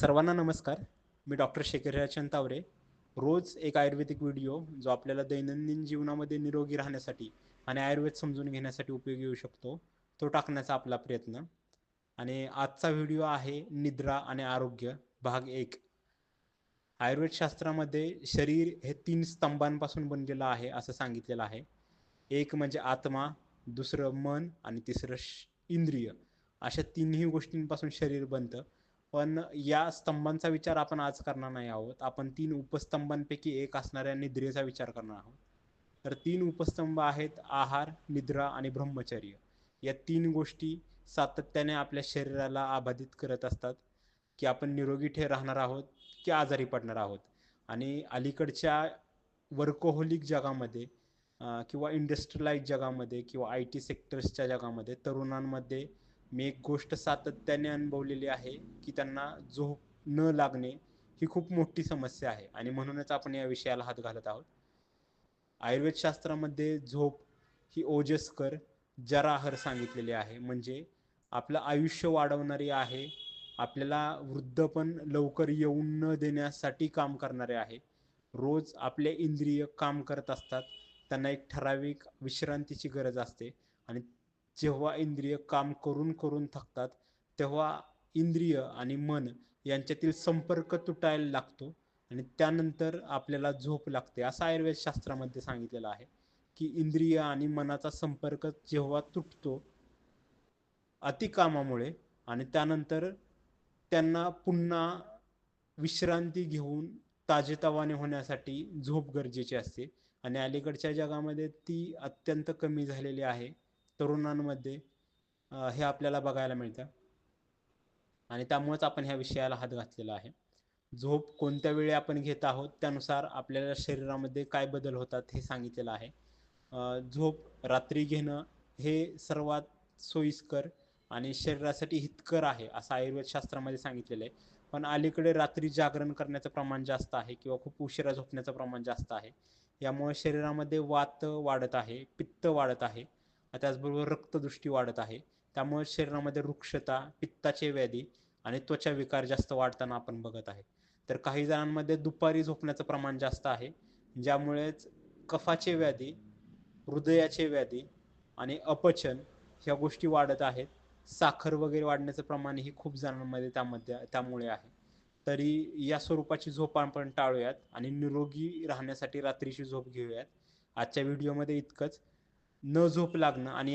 सर्वांना नमस्कार. मी डॉक्टर शेखर चंतावरे रोज एक आयुर्वेदिक व्हिडिओ जो आपल्याला दैनंदिन जीवनामध्ये निरोगी राहण्यासाठी आणि आयुर्वेद समजून घेण्यासाठी उपयोगी येऊ शकतो. तो टाकण्याचा आपला प्रयत्न. आणि आजचा व्हिडिओ आहे निद्रा आणि आरोग्य भाग एक. आयुर्वेद शास्त्रामध्ये शरीर हे तीन स्तंभांपासून बनलेलं आहे असं सांगितलेलं आहे. एक म्हणजे आत्मा दुसरं मन आणि तिसरं श- इंद्रिय. अशा तिन्ही गोष्टींपासून शरीर बनतं. पण या स्तंभांचा विचार आपण आज करणार नाही आहोत. आपण तीन उपस्तंभांपैकी एक असणाऱ्या निद्रेचा विचार करणार आहोत. तर तीन उपस्तंभ आहेत आहार निद्रा आणि ब्रह्मचर्य. या तीन गोष्टी सातत्याने आपल्या शरीराला आबाधित करत असतात की आपण निरोगी ठे राहणार आहोत की आजारी पडणार आहोत. आणि अलीकडच्या वर्कोहोलिक जगामध्ये किंवा इंडस्ट्रियलाइज जगामध्ये किंवा आय टी सेक्टर्सच्या जगामध्ये तरुणांमध्ये मी एक गोष्ट सातत्याने अनुभवलेली आहे की त्यांना झोप न लागणे ही खूप मोठी समस्या आहे. आणि म्हणूनच आपण या विषयाला हात घालत आहोत. आयुर्वेद शास्त्रामध्ये झोप ही ओजस्कर जराहर सांगितलेली आहे. म्हणजे आपलं आयुष्य वाढवणारी आहे आपल्याला वृद्धपण लवकर येऊन न देण्यासाठी काम करणारे आहे. रोज आपले इंद्रिय काम करत असतात त्यांना एक ठराविक विश्रांतीची गरज असते. आणि जेव्हा इंद्रिय काम करून करून थकतात तेव्हा इंद्रिय आणि मन यांच्यातील संपर्क तुटायला लागतो आणि त्यानंतर आपल्याला झोप लागते. असं आयुर्वेद शास्त्रामध्ये सांगितलेलं आहे की इंद्रिय आणि मनाचा संपर्क जेव्हा तुटतो अतिकामामुळे आणि त्यानंतर त्यांना पुन्हा विश्रांती घेऊन ताजेतवाने होण्यासाठी झोप गरजेची असते. आणि अलीकडच्या जगामध्ये ती अत्यंत कमी झालेली आहे. तरुणांमध्ये हे आपल्याला बघायला मिळतं. आणि त्यामुळेच आपण ह्या विषयाला हात घातलेला आहे. झोप कोणत्या वेळी आपण घेत आहोत त्यानुसार आपल्याला शरीरामध्ये काय बदल होतात हे सांगितलेलं आहे. झोप रात्री घेणं हे सर्वात सोयीस्कर आणि शरीरासाठी हितकर आहे असं आयुर्वेद शास्त्रामध्ये सांगितलेलं आहे. पण अलीकडे रात्री जागरण करण्याचं प्रमाण जास्त आहे किंवा खूप उशिरा झोपण्याचं प्रमाण जास्त आहे. यामुळे शरीरामध्ये वात वाढत आहे पित्त वाढत आहे. त्याचबरोबर रक्तदृष्टी वाढत आहे. त्यामुळे शरीरामध्ये वृक्षता पित्ताचे व्याधी आणि त्वचा विकार जास्त वाढताना आपण बघत आहे. तर काही जणांमध्ये दुपारी झोपण्याचं प्रमाण जास्त आहे ज्यामुळेच कफाचे व्याधी हृदयाचे व्याधी आणि अपचन ह्या गोष्टी वाढत आहेत. साखर वगैरे वाढण्याचं प्रमाण ही खूप जणांमध्ये त्यामध्ये त्यामुळे आहे. तरी या स्वरूपाची झोप आपण टाळूयात आणि निरोगी राहण्यासाठी रात्रीची झोप घेऊयात. आजच्या व्हिडिओमध्ये इतकंच. न झोप लागणं आणि